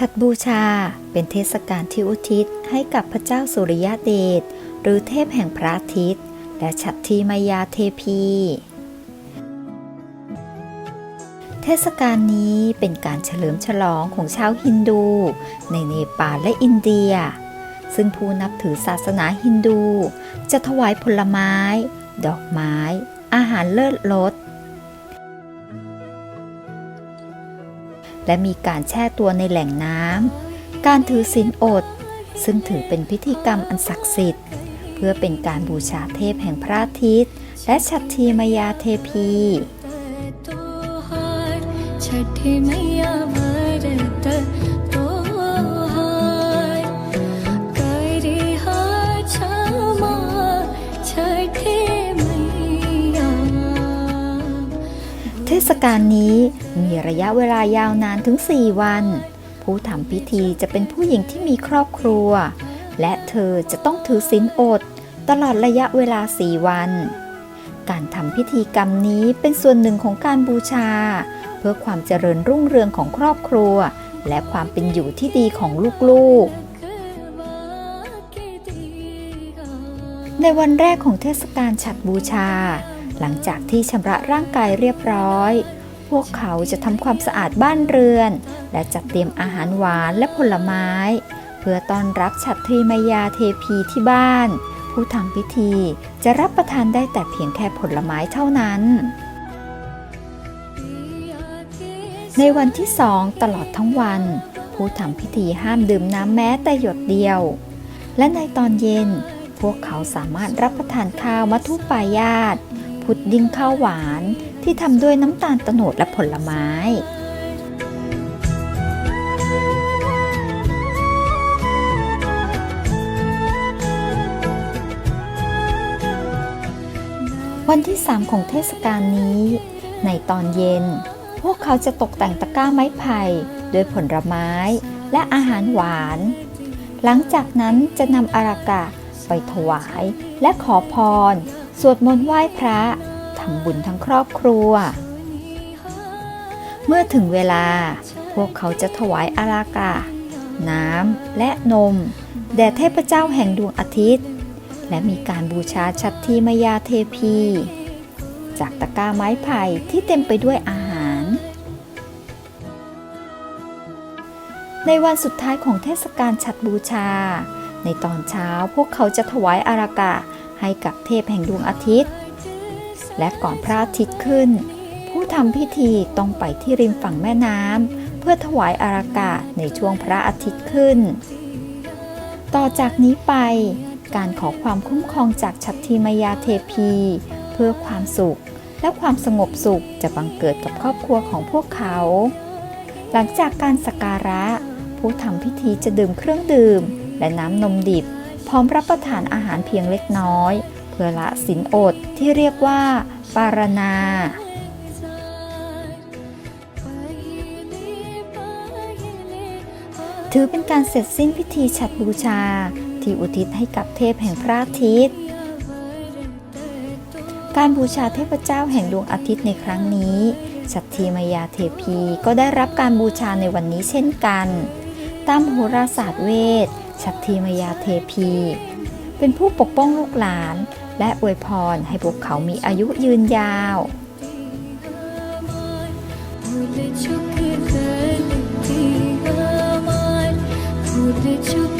ฉัตรบูชาเป็นเทศกาลที่อุทิศให้กับพระเจ้าสุริยเดชหรือเทพแห่งพระอาทิตย์ และฉัตรทีมายาเทพี เทศกาลนี้เป็นการเฉลิมฉลองของชาวฮินดู ในเนปาลและอินเดีย ซึ่งผู้นับถือศาสนาฮินดู จะถวายผลไม้ ดอกไม้ อาหารเลิศรส และมีการแช่ตัวในแหล่งน้ำ การถือศีลอด ซึ่งถือเป็นพิธีกรรมอันศักดิ์สิทธิ์ เพื่อเป็นการบูชาเทพแห่งพระอาทิตย์ และชัตทีมยาเทพี ศกาลนี้มีระยะเวลายาวนานถึง 4 วัน ผู้ทำพิธีจะเป็นผู้หญิงที่มีครอบครัว และเธอจะต้องถือศีลอด ตลอดระยะเวลา 4 วัน การทำพิธีกรรมนี้เป็นส่วนหนึ่งของการบูชา เพื่อความเจริญรุ่งเรืองของครอบครัว และความเป็นอยู่ที่ดีของลูกๆในวันแรกของเทศกาลฉัตรบูชา หลังจากที่ชำระร่างกายเรียบร้อย พวกเขาจะทำความสะอาดบ้านเรือน และจัดเตรียมอาหารหวานและผลไม้ เพื่อต้อนรับฉัตรทรีมายาเทพีที่บ้าน ผู้ทำพิธีจะรับประทานได้แต่เพียงแค่ผลไม้เท่านั้นในวันที่สองตลอดทั้งวัน ผู้ทำพิธีห้ามดื่มน้ำแม้แต่หยดเดียว และในตอนเย็น พวกเขาสามารถรับประทานข้าวมัทุปายาต พุดดิ้งข้าวหวานที่ทำด้วยน้ำตาลโตโนดและผลไม้วันที่ 3 ของเทศกาลนี้ ในตอนเย็น พวกเขาจะตกแต่งตะกร้าไม้ไผ่ด้วยผลไม้และอาหารหวาน หลังจากนั้นจะนำอารากะไปถวายและขอพร สวดมนต์ไหว้พระทำบุญทั้งครอบครัว เมื่อถึงเวลาพวกเขาจะถวายอารากะน้ำและนม แด่เทพเจ้าแห่งดวงอาทิตย์ และมีการบูชาชัตทีมยาเทพี จากตะกร้าไม้ไผ่ที่เต็มไปด้วยอาหาร ในวันสุดท้ายของเทศกาลฉัตบูชา ในตอนเช้าพวกเขาจะถวายอารากะ ให้กับเทพแห่งดวงอาทิตย์ และก่อนพระอาทิตย์ขึ้น ผู้ทำพิธีต้องไปที่ริมฝั่งแม่น้ำเพื่อถวายอารากะในช่วงพระอาทิตย์ขึ้น ต่อจากนี้ไป การขอความคุ้มครองจากชัตทีมายาเทพี เพื่อความสุขและความสงบสุขจะบังเกิดกับครอบครัวของพวกเขา หลังจากการสักการะ ผู้ทำพิธีจะดื่มเครื่องดื่ม และน้ำนมดิบ พร้อมรับประทานอาหารเพียงเล็กน้อย เพื่อละสินอดที่เรียกว่า ปารณาถือเป็นการเสร็จสิ้นพิธีฉัตรบูชา ที่อุทิศให้กับเทพแห่งพระอาทิตย์ การบูชาเทพเจ้าแห่งดวงอาทิตย์ในครั้งนี้ชัตทีมายาเทพีก็ได้รับการบูชาในวันนี้เช่นกัน ตามโหราศาสตร์เวทชัตทีมยาเทพี เป็นผู้ปกป้องลูกหลาน และอวยพรให้พวกเขามีอายุยืนยาว भूल